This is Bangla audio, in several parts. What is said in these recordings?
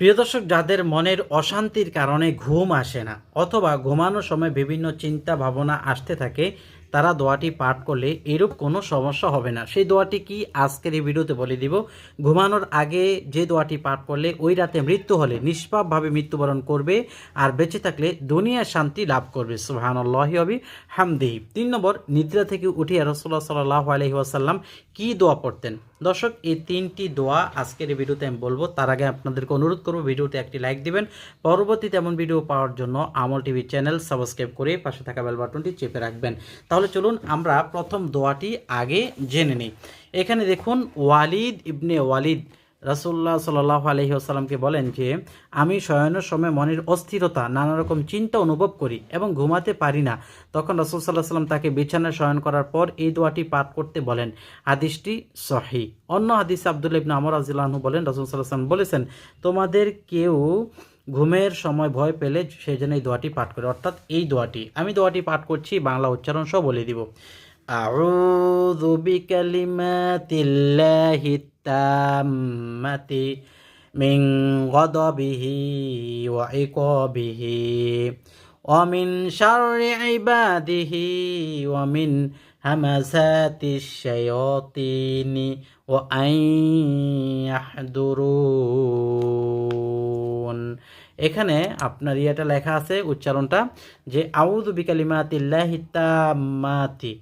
প্রিয় দর্শক, যাদের মনের অশান্তির কারণে ঘুম আসে না অথবা ঘুমানোর সময় বিভিন্ন চিন্তা ভাবনা আসতে থাকে, তারা দোয়াটি পাঠ করলে এরূপ কোনো সমস্যা হবে না। সেই দোয়াটি কি আজকের এই ভিডিওতে বলে দিব। ঘুমানোর আগে যে দোয়াটি পাঠ করলে ওই রাতে মৃত্যু হলে নিষ্পাপভাবে মৃত্যুবরণ করবে আর বেঁচে থাকলে দুনিয়ার শান্তি লাভ করবে। সুহানুল্লাহি হবি হামদেহি তিন নম্বর, নিদ্রা থেকে উঠিয়ে রসুল্লাহ সাল্লাহ আলহি আসাল্লাম কী দোয়া পড়তেন? দর্শক, এই তিনটি দোয়া আজকের এই ভিডিওতে আমি বলব। তার আগে আপনাদেরকে অনুরোধ করব, ভিডিওতে একটি লাইক দিবেন। পরবর্তী তেমন ভিডিও পাওয়ার জন্য আমল টিভি চ্যানেল সাবস্ক্রাইব করে পাশে থাকা বেল বাটনটি চেপে রাখবেন। তাহলে চলুন আমরা প্রথম দোয়াটি আগে জেনে নিই। এখানে দেখুন, ওয়ালিদ ইবনে ওয়ালিদ রাসুল্লাহ সাল্লাহ আলহি আসাল্লামকে বলেন যে, আমি শয়নের সময় মনের অস্থিরতা, নানা রকম চিন্তা অনুভব করি এবং ঘুমাতে পারি না। তখন রাসুল সাল্লাহ সাল্লাম তাকে বিছানায় শয়ন করার পর এই দোয়াটি পাঠ করতে বলেন। হাদিসটি সহি। অন্য হাদিস আব্দুল ইবনে আমর আজিল্লাহু বলেন, রাসুল সাল্লাহ সাল্লাম বলেছেন, তোমাদের কেউ ঘুমের সময় ভয় পেলে সেই জন্য এই দোয়াটি পাঠ করে। অর্থাৎ এই দোয়াটি, আমি দোয়াটি পাঠ করছি, বাংলা উচ্চারণ সহ বলে দিব। أعوذ بكلمات الله التامة من غضبه وعقابه ومن شر عباده ومن همسات الشياطين وأن يحضرون এখানে আপনার ইয়েটা লেখা আছে, উচ্চারণটা যে, আউযু বিকালিমাতিল্লাহি তাম্মাতি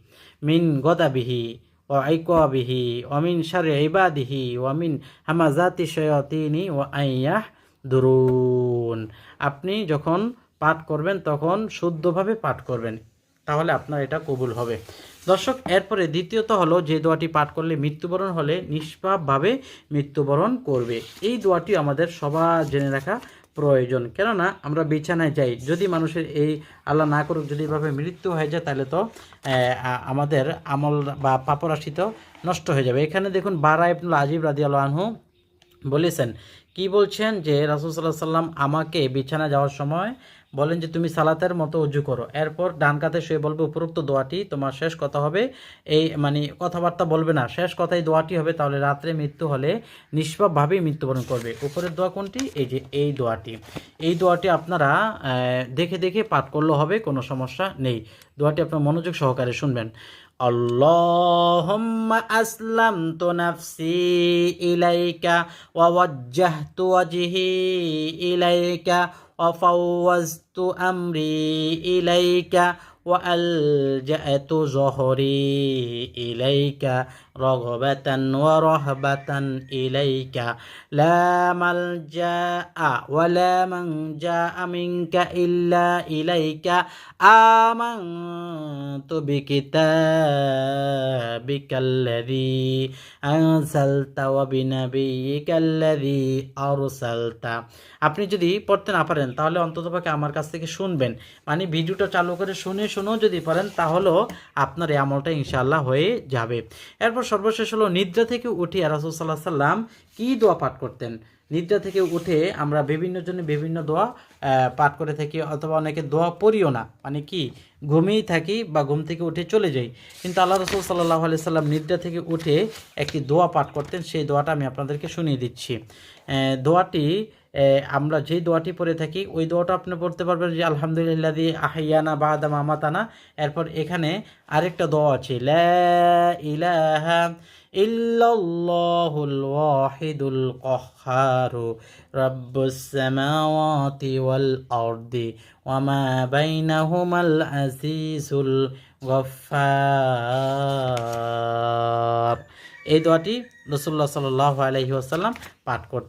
মিন গদাবিহি ও আইকাবিহি অমিন শারে ইবাদিহি ওয়ামিন হামাজাতি শয়াতিনি ও আইয়াহ দুরুন আপনি যখন পাঠ করবেন, তখন শুদ্ধভাবে পাঠ করবেন, তাহলে আপনার এটা কবুল হবে। দর্শক, এরপরে দ্বিতীয়ত হলো, যে দোয়াটি পাঠ করলে মৃত্যুবরণ হলে নিষ্পাপভাবে মৃত্যুবরণ করবে। এই দোয়াটি আমাদের সবার জেনে রাখা প্রয়োজন। কেননা আমরা বিছানায় যাই, যদি মানুষের এই আল্লাহ না করুক, যদি এভাবে মৃত্যু হয়ে যায়, তাহলে তো আমাদের আমল বা পাপরাশি তো নষ্ট হয়ে যাবে। এখানে দেখুন বারা ইবনুল আজিব রাদি আনহু বলেছেন, কি বলছেন যে রাসুল সাল্লাহ সাল্লাম আমাকে বিছানা যাওয়ার সময় বলেন যে তুমি সালাতের মতো উজু করো এরপর ডান কাতে শুয়ে বলবে উপরোক্ত দোয়াটি তোমার শেষ কথা হবে এই মানে কথাবার্তা বলবে না শেষ কথাই দোয়াটি হবে তাহলে রাত্রে মৃত্যু হলে নিষ্পাপভাবেই মৃত্যুবরণ করবে উপরের দোয়া কোনটি এই যে এই দোয়াটি এই দোয়াটি আপনারা আহ, দেখে দেখে পাঠ করলেও হবে কোনো সমস্যা নেই দোয়াটি আপনার মনোযোগ সহকারে শুনবেন اللهم أسلمت نفسي إليك ووجهت وجهي إليك وفوزت أمري إليك وألجأت ظهري إليك رغبة ورهبة إليك لا ملجأ ولا منجا منك إلا إليك آمنت بكتابك الذي أنزلت وبنبيك الذي أرسلت আপনি যদি পড়তে না পারেন তাহলে অন্ততপক্ষে আমার কাছ থেকে শুনবেন মানে ভিডিওটা চালু করে শুনে শুনেও যদি পারেন তাহলেও আপনার এই আমলটা ইনশাআল্লাহ হয়ে যাবে। এরপর সর্বশেষ হলো নিদ্রা থেকে উঠে রাসুল সাল্লাহ সাল্লাম কী দোয়া পাঠ করতেন? নিদ্রা থেকে উঠে আমরা বিভিন্ন জনে বিভিন্ন দোয়া পাঠ করে থাকি, অথবা অনেকে দোয়া পড়িও না। মানে কি, ঘুমিয়েই থাকি বা ঘুম থেকে উঠে চলে যাই। কিন্তু আল্লাহ রসুল সাল্লাহ আলি সাল্লাম নিদ্রা থেকে উঠে একটি দোয়া পাঠ করতেন, সেই দোয়াটা আমি আপনাদেরকে শুনিয়ে দিচ্ছি। দোয়াটি আমরা যেই দোয়াটি পড়ে থাকি, ওই দোয়াটা আপনি পড়তে পারবেন যে, আলহামদুলিল্লাহ দিয়ে আহিয়ানা বাদাম আমাতানা এরপর এখানে আরেকটা দোয়া আছে ইলাহা ইল্লাল্লাহুল ওয়াহিদুল ওয়াল এই দোয়াটি রাসূলুল্লাহ সাল্লাল্লাহু আলাইহি ওয়াসাল্লাম পাঠ করতেন।